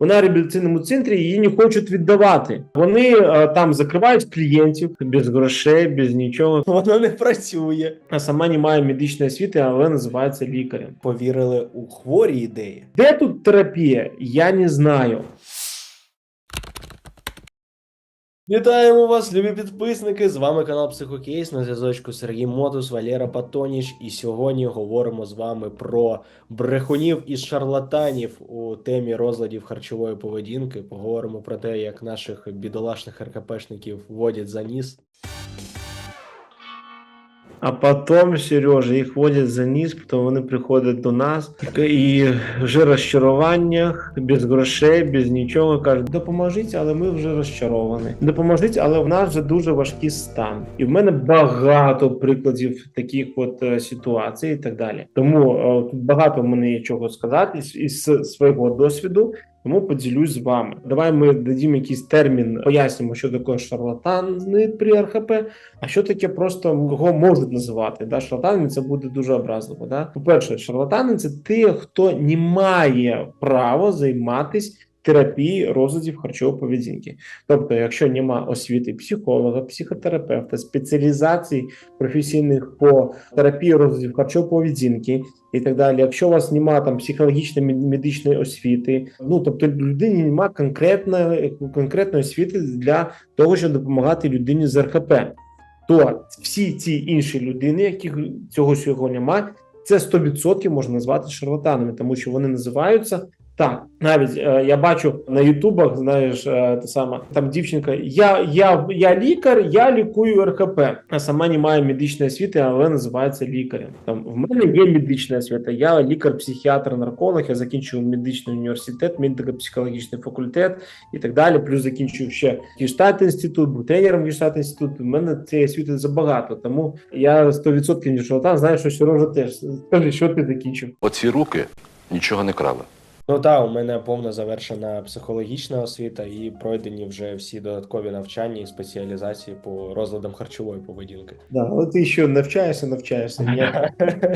Вона в реабілітаційному центрі її не хочуть віддавати. Вони е, там закривають клієнтів без грошей, без нічого. Вона не працює. А сама не має медичної освіти, але називається лікарем. Повірили у хворі ідеї. Де тут терапія? Я не знаю. Вітаємо вас, любі підписники! З вами канал Психокейс на зв'язочку Сергій Мотус, Валера Патоніч. І сьогодні говоримо з вами про брехунів і шарлатанів у темі розладів харчової поведінки. Поговоримо про те, як наших бідолашних РКПшників водять за ніс. А потім, Сережа, їх водять за ніс, потім вони приходять до нас і вже розчаруваннях, без грошей, без нічого кажуть, допоможіть, але ми вже розчаровані. Допоможіть, але в нас вже дуже важкий стан. І в мене багато прикладів таких от е, ситуацій і так далі. Тому е, тут багато в мене є чого сказати із, із свого досвіду. Тому поділюсь з вами. Давай ми дадімо якийсь термін, пояснимо, що таке шарлатани при РХП, а що таке просто кого можуть називати. Да? Шарлатанами це буде дуже образливо. Да? По-перше, шарлатани це ті, хто не має права займатися терапією розладів харчової поведінки. Тобто, якщо нема освіти психолога, психотерапевта, спеціалізацій професійних по терапії розладів харчової поведінки і так далі, якщо у вас немає там психологічної медичної освіти, ну тобто людині немає конкретної конкретної освіти для того, щоб допомагати людині з РХП, то всі ці інші людини, яких цього всього немає, це 100% можна назвати шарлатанами, тому що вони називаються так. Навіть е, я бачу на Ютубах, знаєш, е, те саме там дівчинка. Я, я, я лікар, я лікую РХП, а сама не має медичної освіти, але називається лікарем. Там в мене є медична освіта. Я лікар, психіатр, нарколог. Я закінчив медичний університет, медико-психологічний факультет і так далі. Плюс закінчив ще Гештальт інститут, був тренером Гештальт інститут. У мене цієї освіти забагато, тому я 100% не шарлатан. Знаю, що Сережа теж. Скажи, що ти закінчив? Оці руки нічого не крали. Ну так, у мене повна завершена психологічна освіта і пройдені вже всі додаткові навчання і спеціалізації по розладам харчової поведінки. Да, але ти ще навчаєшся, навчаєшся. Я...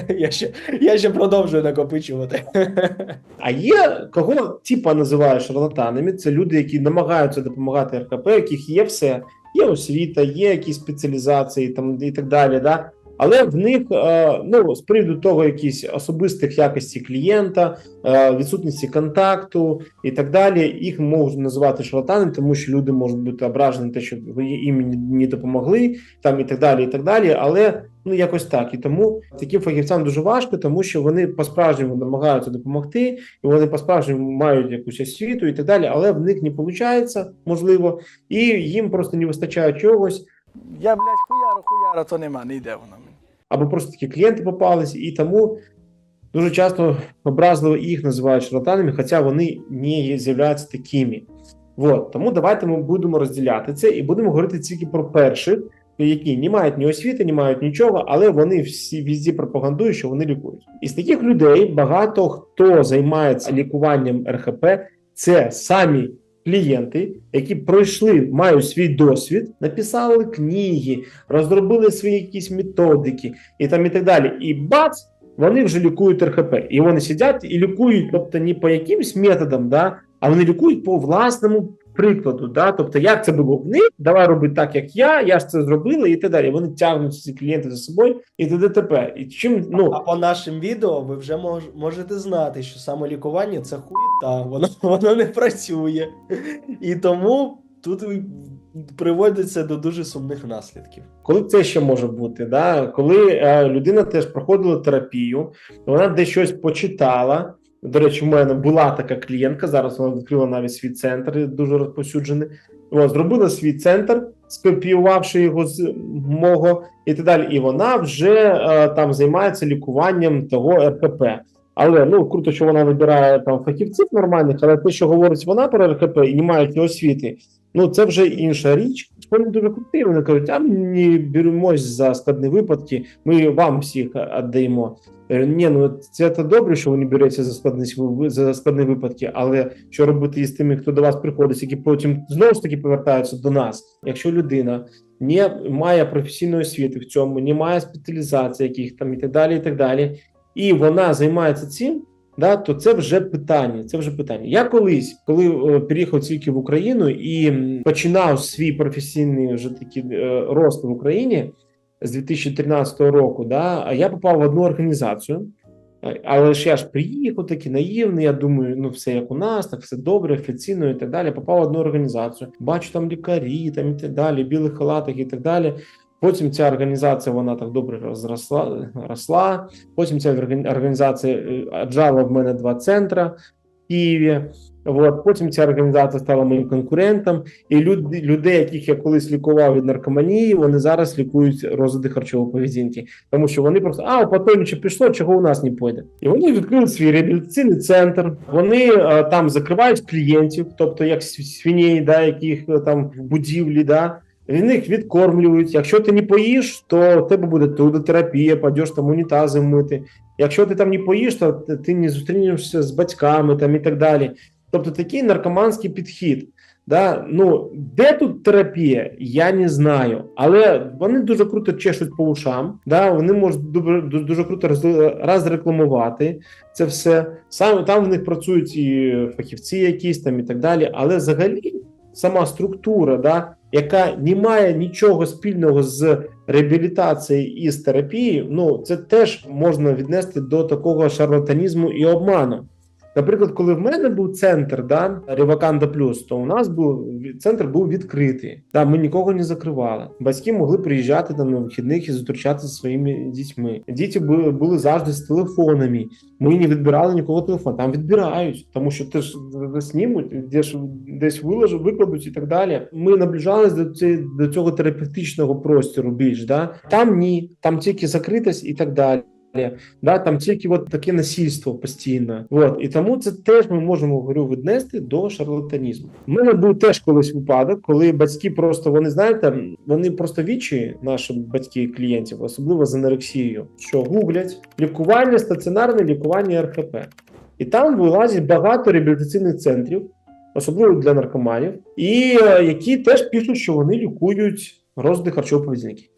Я ще, я ще продовжую накопичувати. А є кого типа називають шарлатанами? Це люди, які намагаються допомагати РКП, яких є все, є освіта, є якісь спеціалізації там і так далі. Да? Але в них е, ну з приводу того, якісь особистих якості клієнта, е, відсутності контакту і так далі, їх можуть називати шарлатанами, тому що люди можуть бути ображені те, що ви їм не допомогли, там і так далі, і так далі. Але ну якось так. І тому таким фахівцям дуже важко, тому що вони по-справжньому намагаються допомогти, і вони по-справжньому мають якусь освіту і так далі, але в них не виходить, можливо, і їм просто не вистачає чогось. Я, блядь, хуяро, хуяро, то нема, не йде воно. Або просто такі клієнти попались, і тому дуже часто образливо їх називають шарлатанами, хоча вони не з'являються такими. Вот. Тому давайте ми будемо розділяти це і будемо говорити тільки про перших, які не мають ні освіти, не мають нічого, але вони всі візді пропагандують, що вони лікують. Із таких людей багато хто займається лікуванням РХП, це самі клієнти, які пройшли, мають свій досвід, написали книги, розробили свої якісь методики і там і так далі. І бац, вони вже лікують РХП. І вони сидять і лікують, тобто не по якимсь методам, да, а вони лікують по власному прикладу. Да? Тобто, як це було в них, давай робити так, як я, я ж це зробила, і так далі. Вони тягнуть ці клієнти за собою і т.д. І чим ну А по нашим відео ви вже мож, можете знати, що самолікування це хуєта, воно, воно не працює. І тому тут приводиться до дуже сумних наслідків. Коли це ще може бути, да? коли е, людина теж проходила терапію, вона десь щось почитала. До речі, в мене була така клієнтка. Зараз вона відкрила навіть свій центр, дуже розповсюджений. Вона зробила свій центр, скопіювавши його з мого і так далі. І вона вже е, там займається лікуванням того РКП. Але ну круто, що вона вибирає там фахівців нормальних, але те, що говорить вона про РКП і не мають освіти, ну це вже інша річ. Вони дуже круті. Вони кажуть, а ми не беремось за складні випадки, ми вам всіх віддаємо. Говорю, Ні, ну це то добре, що ви не береться за складні за складні випадки, але що робити із тими, хто до вас приходить, які потім знову ж таки повертаються до нас. Якщо людина не має професійної освіти в цьому, не має спеціалізації, яких там і так далі, і так далі, і вона займається цим. да, то це вже питання. Це вже питання. Я колись, коли е, переїхав тільки в Україну і починав свій професійний вже такий е, рост в Україні з 2013 року, да, я попав в одну організацію. Але ж я ж приїхав такий наївний. Я думаю, ну все як у нас, так все добре, офіційно і так далі. Попав в одну організацію, бачу там лікарі, там і так далі, білих халатах і так далі. Потім ця організація вона так добре розросла, росла. Потім ця органі- організація е, аджала в мене два центри в Києві. От. Потім ця організація стала моїм конкурентом, і люди, людей, яких я колись лікував від наркоманії, вони зараз лікують розлади харчової поведінки, тому що вони просто а у Патоніча пішло, чого у нас не пойде. І вони відкрили свій реабілітаційний центр. Вони е, там закривають клієнтів, тобто як св- свиней, да, яких е, там в будівлі, да. Вони їх відкормлюють. Якщо ти не поїш, то в тебе буде трудотерапія, підеш там унітази мити. Якщо ти там не поїш, то ти не зустрінешся з батьками там і так далі. Тобто такий наркоманський підхід. Да? Ну, де тут терапія, я не знаю. Але вони дуже круто чешуть по ушам. Да? Вони можуть дуже, дуже круто розрекламувати це все. Саме там в них працюють і фахівці якісь там і так далі. Але взагалі сама структура, да, яка не має нічого спільного з реабілітацією і з терапією, ну це теж можна віднести до такого шарлатанізму і обману. Наприклад, коли в мене був центр, да, Реваканда Плюс, то у нас був центр був відкритий. Да, ми нікого не закривали. Батьки могли приїжджати там на вихідних і зустрічатися зі своїми дітьми. Діти були, були завжди з телефонами. Ми не відбирали нікого телефон. Там відбирають, тому що ти ж де ж десь виложу, викладуть і так далі. Ми наближались до цієї до цього терапевтичного простору більш да там ні, там тільки закритість і так далі. Да, там тільки от таке насильство постійно. От і тому це теж ми можемо говорю віднести до шарлатанізму. У мене був теж колись випадок, коли батьки просто вони знаєте, вони просто вічі, наші батьки клієнтів, особливо з анорексією, що гуглять лікування, стаціонарне лікування РХП, і там вилазить багато реабілітаційних центрів, особливо для наркоманів, і е, які теж пишуть, що вони лікують розлади харчової поведінки.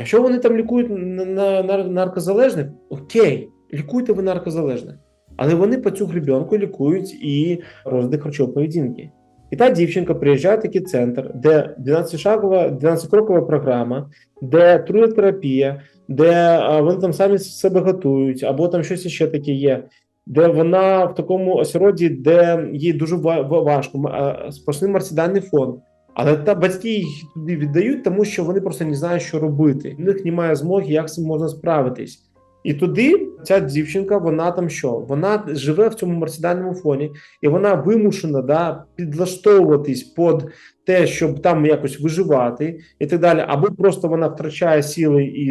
Якщо вони там лікують на, на, на наркозалежних, окей, лікуйте ви наркозалежних. Але вони по цю гребенку лікують і розлади харчової поведінки. І та дівчинка приїжджає в такий центр, де 12-шагова, 12-крокова програма, де трудотерапія, де вони там самі себе готують, або там щось ще таке є, де вона в такому осероді, де їй дуже ва- ва- важко, сплошний марсідальний фон. Але та батьки їх туди віддають, тому що вони просто не знають, що робити. У них немає змоги, як з цим можна справитись. І туди ця дівчинка, вона там що? Вона живе в цьому марсідальному фоні, і вона вимушена да, підлаштовуватись під те, щоб там якось виживати і так далі. Або просто вона втрачає сили і,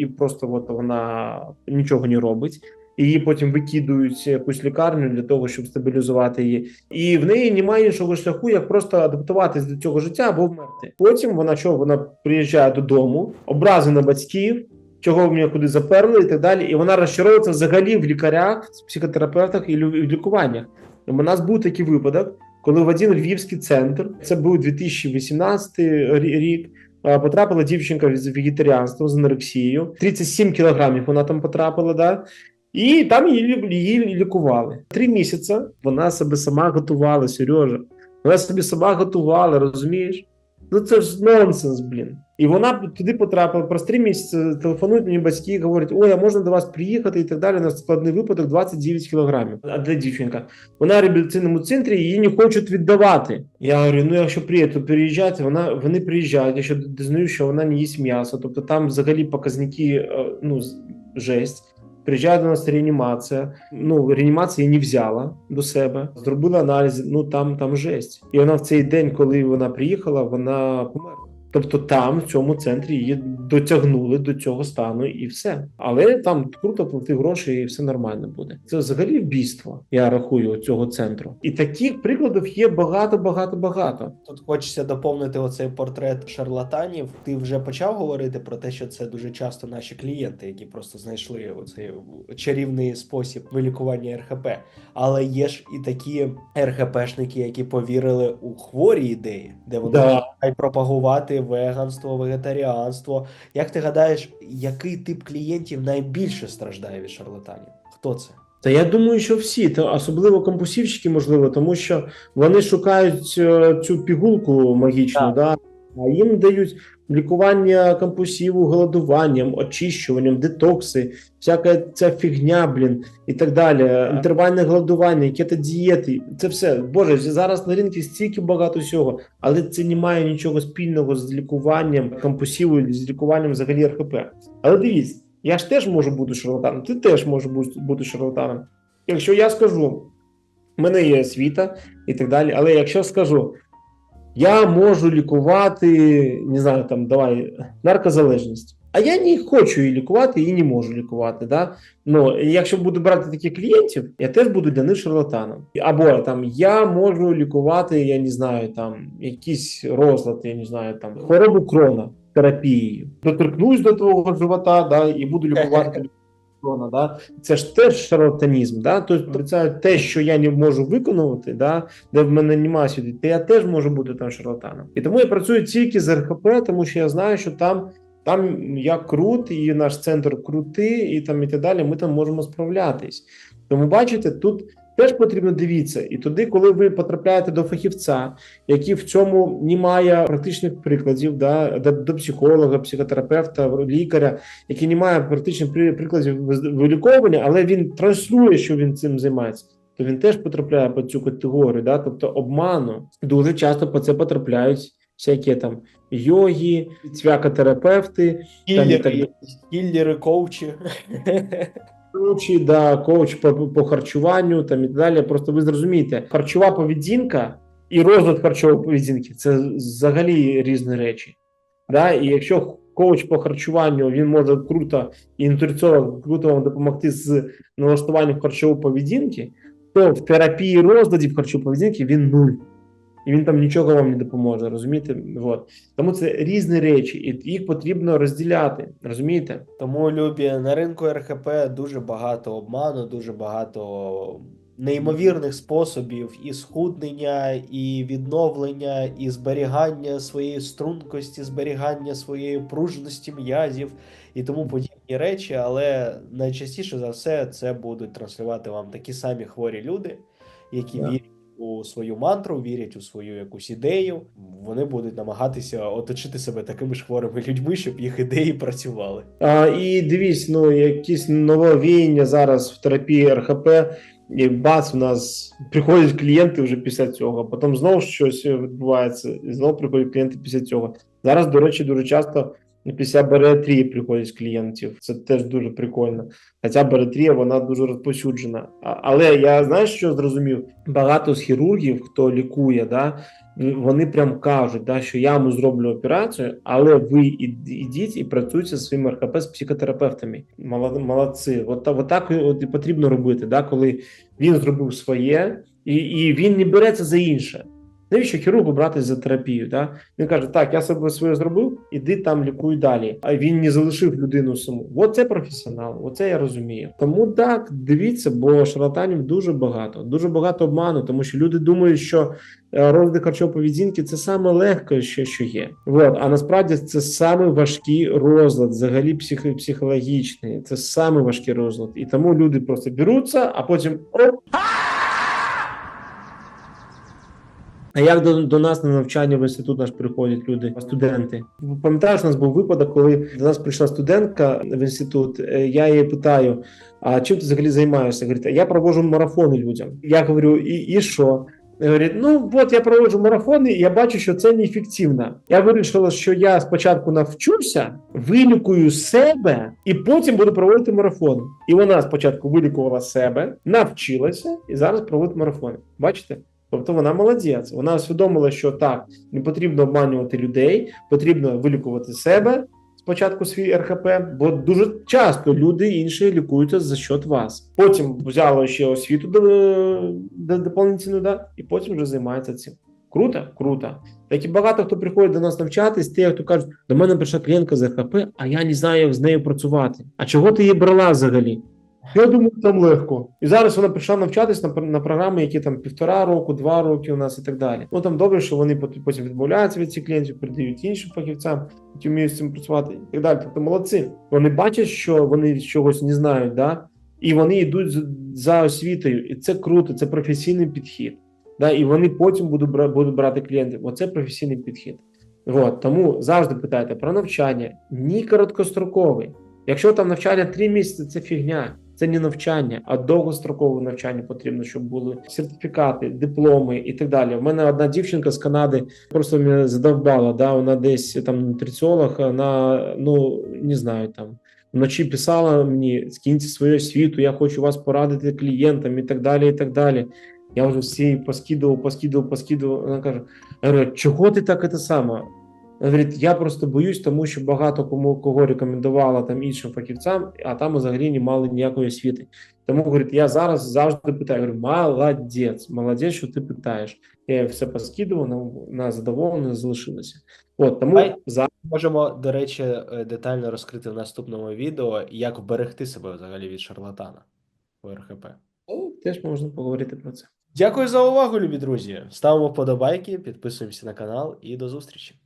і просто от вона нічого не робить. Її потім викидують якусь лікарню для того, щоб стабілізувати її. І в неї немає іншого шляху, як просто адаптуватись до цього життя або вмерти. Потім вона що? Вона приїжджає додому, образена батьків, чого ви мене куди заперли, і так далі. І вона розчаровується взагалі в лікарях, психотерапевтах і в лікуваннях. У нас був такий випадок, коли в один львівський центр, це був 2018 рі- рік. Потрапила дівчинка з вегетаріанством з анорексією. 37 кілограмів вона там потрапила, да. І там її, її лікували. Три місяці вона себе сама готувала, Сережа. Вона собі сама готувала, розумієш? Ну це ж нонсенс, блін. І вона туди потрапила. Про три місяці телефонують мені батьки, говорять: ой, а можна до вас приїхати і так далі. На складний випадок 29 кілограмів. А де дівчинка? Вона в реабілітаційному центрі її не хочуть віддавати. Я говорю: ну якщо приїде, то переїжджайте. Вона вони приїжджають. Якщо дізнають, що вона не їсть м'ясо, тобто там взагалі показники е, ну жесть. Приїжджає до нас реанімація. Ну, реанімація не взяла до себе, зробила аналіз. Ну там, там жесть. І вона в цей день, коли вона приїхала, вона померла. Тобто там, в цьому центрі, її дотягнули до цього стану і все. Але там круто плати гроші, і все нормально буде. Це взагалі вбійство, я рахую, цього центру. І таких прикладів є багато, багато, багато. Тут хочеться доповнити оцей портрет шарлатанів. Ти вже почав говорити про те, що це дуже часто наші клієнти, які просто знайшли оцей чарівний спосіб вилікування РХП. Але є ж і такі РХПшники, які повірили у хворі ідеї, де вони Да. пропагувати веганство, вегетаріанство. Як ти гадаєш, який тип клієнтів найбільше страждає від шарлатанів? Хто це? Та я думаю, що всі, та особливо компусівщики, можливо, тому що вони шукають е, цю пігулку магічну, да, а їм дають лікування компульсиву голодуванням, очищуванням, детокси, всяка ця фігня, блін, і так далі. Інтервальне голодування, які дієти. Це все. Боже, зараз на ринку стільки багато всього, але це не має нічого спільного з лікуванням компульсиву, з лікуванням взагалі РХП. Але дивіться, я ж теж можу бути шарлатаном, ти теж можеш бути шарлатаном. Якщо я скажу, в мене є освіта і так далі, але якщо скажу, я можу лікувати, не знаю, там давай наркозалежність. А я не хочу її лікувати і не можу лікувати. Да? Ну, якщо буду брати таких клієнтів, я теж буду для них шарлатаном. Або там я можу лікувати, я не знаю, там якийсь розлад, я не знаю, там хворобу крона терапією. Доторкнусь до твого живота, да, і буду лікувати крона. Да? Це ж теж шарлатанізм. Да? Тобто це те, що я не можу виконувати, да? де в мене немає сюди, то я теж можу бути там шарлатаном. І тому я працюю тільки з РХП, тому що я знаю, що там. Там я крут, і наш центр крутий, і там і так далі. Ми там можемо справлятись. Тому бачите, тут теж потрібно дивитися. І туди, коли ви потрапляєте до фахівця, який в цьому не має практичних прикладів, да, до, психолога, психотерапевта, лікаря, який не має практичних прикладів виліковування, але він транслює, що він цим займається. То він теж потрапляє під цю категорію, да? тобто обману. Дуже часто по це потрапляють всякі там йоги, цвякотерапевти, Там і так Кіллери, кіллери, коучі. коучі, да, коуч по, по харчуванню там і так далі. Просто ви зрозумієте, харчова поведінка і розлад харчової поведінки це взагалі різні речі. Да? І якщо коуч по харчуванню він може круто і інтуїційно круто вам допомогти з налаштуванням харчової поведінки, то в терапії розладів харчової поведінки він нуль. І він там нічого вам не допоможе, розумієте? Вот. Тому це різні речі, і їх потрібно розділяти, розумієте? Тому, Любі, на ринку РХП дуже багато обману, дуже багато неймовірних способів і схуднення, і відновлення, і зберігання своєї стрункості, зберігання своєї пружності м'язів і тому подібні речі. Але найчастіше за все це будуть транслювати вам такі самі хворі люди, які вірять у свою мантру, вірять у свою якусь ідею. Вони будуть намагатися оточити себе такими ж хворими людьми, щоб їх ідеї працювали. А, і дивіться, ну якісь нововіяння зараз в терапії РХП, і бац, у нас приходять клієнти вже після цього, потім знову щось відбувається, і знову приходять клієнти після цього. Зараз, до речі, дуже часто після баріатрії приходять клієнтів. Це теж дуже прикольно. Хоча баріатрія вона дуже розповсюджена. Але я знаєш, що зрозумів? Багато з хірургів, хто лікує, да, вони прям кажуть, да, що я йому зроблю операцію, але ви ідіть і працюйте зі своїм РХП з психотерапевтами. Молод- Молодці. От, от так от і потрібно робити, да, коли він зробив своє, і, і він не береться за інше. Навіщо хірургу братись за терапію? Да? Він каже: Так, я себе своє зробив, іди там лікуй далі. А він не залишив людину саму. Оце професіонал, оце я розумію. Тому так, дивіться, бо шарлатанів дуже багато, дуже багато обману, тому що люди думають, що е, розвиток харчової поведінки це саме легке, що, що є. Вот. А насправді це саме важкий розлад, взагалі психо- психологічний. Це саме важкий розлад. І тому люди просто беруться, а потім оп, А як до, до нас на навчання в інститут наш приходять люди, студенти? Пам'ятаєш, у нас був випадок, коли до нас прийшла студентка в інститут. е, Я її питаю: а чим ти взагалі займаєшся? Говорить, я проводжу марафони людям. Я говорю, і, і що? Говорить, ну от я проводжу марафони, і я бачу, що це неефективно. Я вирішила, що я спочатку навчуся, вилікую себе, і потім буду проводити марафон. І вона спочатку вилікувала себе, навчилася і зараз проводить марафони. Бачите? Тобто вона молодець. Вона усвідомила, що так не потрібно обманювати людей, потрібно вилікувати себе спочатку свій РХП, бо дуже часто люди інші лікуються за счет вас. Потім взяла ще освіту до- до- доповнительну, да, і потім вже займається цим. Круто, круто. Так і багато хто приходить до нас навчатись, ті, хто кажуть, до мене прийшла клієнтка з РХП, а я не знаю, як з нею працювати. А чого ти її брала взагалі? Я думаю, там легко. І зараз вона прийшла навчатись на, на програми, які там півтора року, два роки у нас і так далі. Ну там добре, що вони пот- потім відмовляються від цих клієнтів, передають іншим фахівцям, які вміють з цим працювати і так далі. Тобто молодці. Вони бачать, що вони чогось не знають, да? і вони йдуть за освітою. І це круто, це професійний підхід. Да, і вони потім будуть, будуть брати клієнтів. Оце професійний підхід. От, тому завжди питайте про навчання. Ні короткостроковий. Якщо там навчання 3 місяці, це фігня. Це не навчання, а довгострокове навчання потрібно, щоб були сертифікати, дипломи і так далі. У мене одна дівчинка з Канади просто мене задовбала. Да, вона десь там нутриціолог, вона ну не знаю там. Вночі писала мені скиньте свою освіту, я хочу вас порадити клієнтам і так далі. і так далі. Я вже всі поскидував, поскидував, поскидував. Вона каже: чого ти так це саме? Говорить, я просто боюсь, тому що багато кому кого рекомендувала там іншим фахівцям, а там взагалі не мали ніякої освіти. Тому говорить, я зараз завжди питаю. Говорю, молодець, молодець, що ти питаєш. Я все поскидував, на, на задоволення залишилося. От тому Ай. зараз Можемо, до речі, е, детально розкрити в наступному відео, як вберегти себе взагалі від шарлатана у РХП. теж можна поговорити про це. Дякую за увагу, любі друзі. Ставимо вподобайки, підписуємося на канал і до зустрічі.